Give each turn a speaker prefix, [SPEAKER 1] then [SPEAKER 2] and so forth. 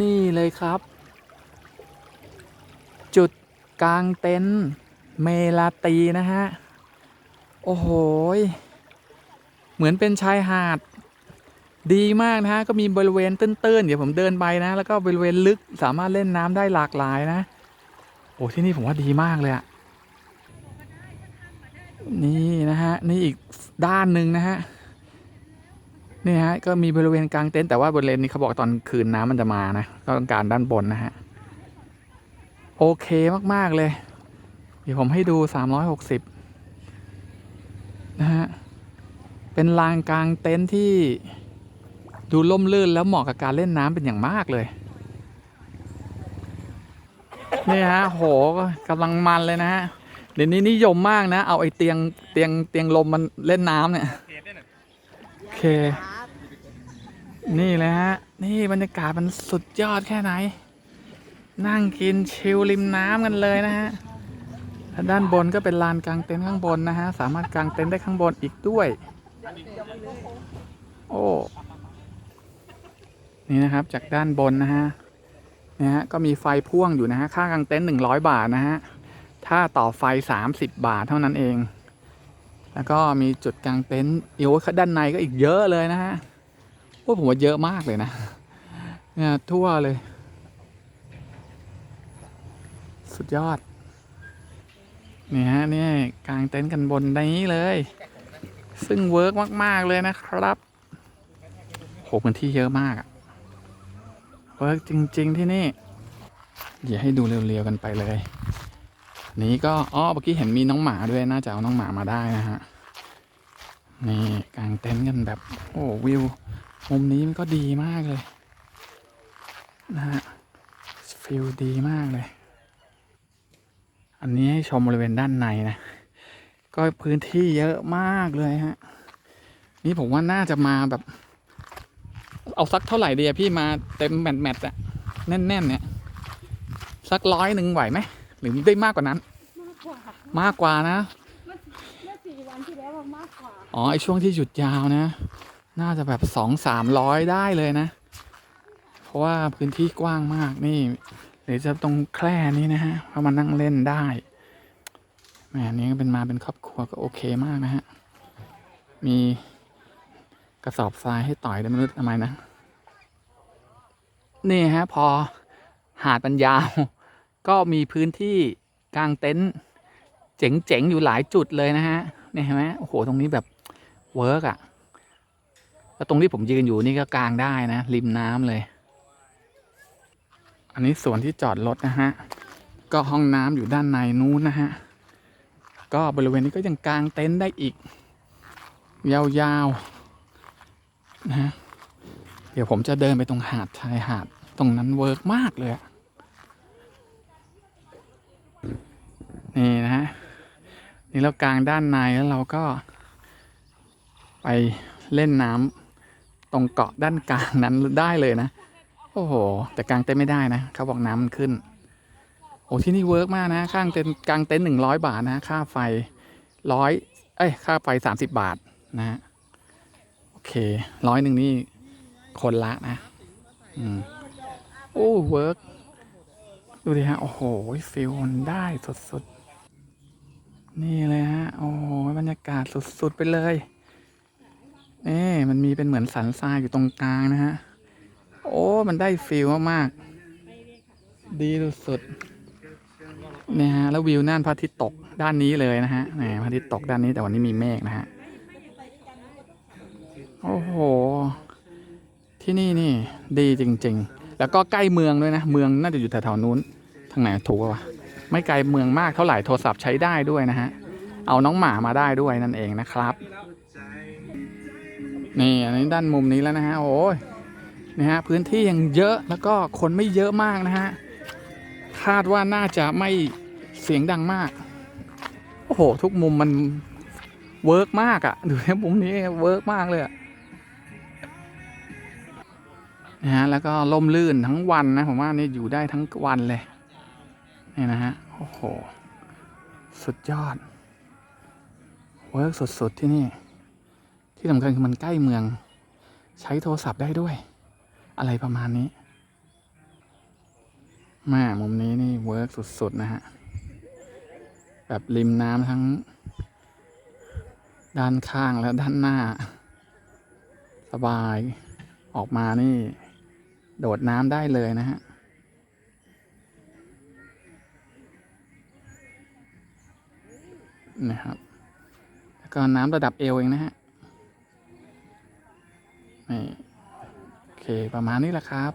[SPEAKER 1] นี่เลยครับ จุดกลางเต็นท์เมลาตีนะฮะ โอ้โห เหมือนเป็นชายหาด ดีมากนะฮะ ก็มีบริเวณตื้นๆ เดี๋ยวผมเดินไปนะ แล้วก็บริเวณลึกสามารถเล่นน้ำได้หลากหลายนะ โอ้ที่นี่ผมว่าดีมากเลยอะนี่นะฮะ นี่อีกด้านหนึ่งนะฮะ นี่ฮะก็มีบริเวณกลางเต็นท์แต่ว่าบริเวณนี้เขาบอกตอนคืนน้ำมันจะมานะก็ต้องการด้านบนนะฮะโอเคมาก ๆ เลย เดี๋ยวผมให้ดู360นะฮะเป็นลานกลางเต็นท์ที่ดูล่มลื่นแล้วเหมาะกับการเล่นน้ำเป็นอย่างมากเลยนี่ฮะโหกำลังมันเลยนะฮะเดี๋ยวนี้นิยมมากนะ เอาไอ้เตียงเตียงเตียงลมมันเล่นน้ำเนี่ยโอเค นี่เลยฮะ นี่บรรยากาศมันสุดยอดแค่ไหน นั่งกินชิลริมน้ำกันเลยนะฮะด้านบนก็เป็นลานกลางเต็นท์ข้างบนนะฮะ สามารถกางเต็นท์ได้ข้างบนอีกด้วย โอ้ นี่นะครับจากด้านบนนะฮะเนี่ยฮะก็มีไฟพ่วงอยู่นะฮะ ค่ากางเต็นท์หนึ่งร้อยบาทนะฮะ ถ้าต่อไฟสามสิบบาทเท่านั้นเอง แล้วก็มีจุดกางเต็นท์โอ้ยด้านในก็อีกเยอะเลยนะฮะ โอ้ผมว่าเยอะมากเลยนะเนี่ยทั่วเลย สุดยอดนี่ฮะนี่กางเต็นท์กันบนนี้เลย ซึ่งเวิร์กมาก ๆ เลยนะครับโหพื้นที่เยอะมากอะเวิร์กจริง ๆ ที่นี่ เดี๋ยวให้ดูเร็ว ๆ กันไปเลย นี้ก็อ๋อเมื่อกี้เห็นมีน้องหมาด้วยน่าจะเอาน้องหมามาได้นะฮะนี่กางเต็นท์กันแบบโอ้วิว มุมนี้มันก็ดีมากเลย นะฮะฟิลดีมากเลย อันนี้ให้ชมบริเวณด้านในนะ ก็พื้นที่เยอะมากเลยฮะ นี่ผมว่าน่าจะมาแบบ เอาสักเท่าไหร่ดีอะพี่มาเต็มแมตแมตอะแน่นๆเนี่ย สักร้อยหนึ่งไหวไหม หรือได้มากกว่านั้น
[SPEAKER 2] มากกว่า
[SPEAKER 1] มากกว่านะ
[SPEAKER 2] เมื่อเมื่อสี่วันที่แล้วอะมากกว่า
[SPEAKER 1] อ๋อไอช่วงที่หยุดยาวนะ น่าจะแบบสองสามร้อยได้เลยนะ เพราะว่าพื้นที่กว้างมากนี่เดี๋ยวจะตรงแคร่นี้นะฮะเพราะมันนั่งเล่นได้แหมอันนี้ก็เป็นมาเป็นครอบครัวก็โอเคมากนะฮะ มีกระสอบทรายให้ต่อยด้ไม่รู้ทำไมนะ นี่ฮะ พอหาดมันยาว ก็มีพื้นที่กลางเต็นท์เจ๋งๆ อยู่หลายจุดเลยนะฮะ นี่เห็นไหมโอ้โห ตรงนี้แบบเวิร์กอะแตรงที่ผมยืนอยู่นี่ก็กลางได้นะ ริมน้ำเลย อันนี้ส่วนที่จอดรถนะฮะ ก็ห้องน้ำอยู่ด้านในนู้นนะฮะ ก็บริเวณนี้ก็ยังกางเต็นท์ได้อีก ยาวๆนะฮะเดี๋ยวผมจะเดินไปตรงหาดชายหาดตรงนั้นเวิร์กมากเลย นี่นะฮะ นี่เรากลางด้านในแล้วเราก็ไปเล่นน้ำ ตรงเกาะด้านกลางนั้นได้เลยนะ โอ้โห แต่กลางเต็นท์ไม่ได้นะเขาบอกน้ำมันขึ้น โอ้ที่นี่เวิร์กมากนะข้างเต็นท์กลางเต็นท์หนึ่งร้อยบาทนะ ค่าไฟร้อยเอ้ยค่าไฟสามสิบบาทนะฮะโอเคร้อยหนึ่งนี่คนละนะ อืมโอ้เวิร์กดูดิฮะ โอ้โหฟิลมันได้สุดๆ นี่เลยฮะ โอ้โหบรรยากาศสุดๆ ไปเลย นี่มันมีเป็นเหมือนสันทรายอยู่ตรงกลางนะฮะ โอ้ มันได้ฟิลมากๆ ดีสุดเนี่ยฮะ แล้ววิวน่านพระอาทิตย์ตกด้านนี้เลยนะฮะแหมพระอาทิตย์ตกด้านนี้แต่วันนี้มีเมฆนะฮะ โอ้โห ที่นี่นี่ ดีจริง ๆ แล้วก็ใกล้เมืองด้วยนะ เมืองน่าจะอยู่แถวๆนู้น ทางไหนถูกปะวะไม่ไกลเมืองมากเท่าไหร่ โทรศัพท์ใช้ได้ด้วยนะฮะ เอาน้องหมามาได้ด้วยนั่นเองนะครับ นี่อันนี้ด้านมุมนี้แล้วนะฮะโอ้ยนะฮะพื้นที่ยังเยอะแล้วก็คนไม่เยอะมากนะฮะคาดว่าน่าจะไม่เสียงดังมากโอ้โหทุกมุมมันเวิร์กมากอะ่ะดูนะมุมนี้เวิร์กมากเลยอะนะฮะแล้วก็ล่มลื่นทั้งวันนะผมว่านี่อยู่ได้ทั้งวันเลยนี่นะฮะโอ้โหสุดยอดเวิร์กสุดๆที่นี่ ที่สำคัญคือมันใกล้เมือง ใช้โทรศัพท์ได้ด้วย อะไรประมาณนี้แม่มุมนี้นี่เวิร์กสุด ๆ นะฮะ แบบริมน้ำทั้ง ด้านข้างและด้านหน้า สบายออกมานี่ โดดน้ำได้เลยนะฮะนะครับ แล้วก็น้ำระดับเอวเองนะฮะ นี่โอเคประมาณนี้แหละครับ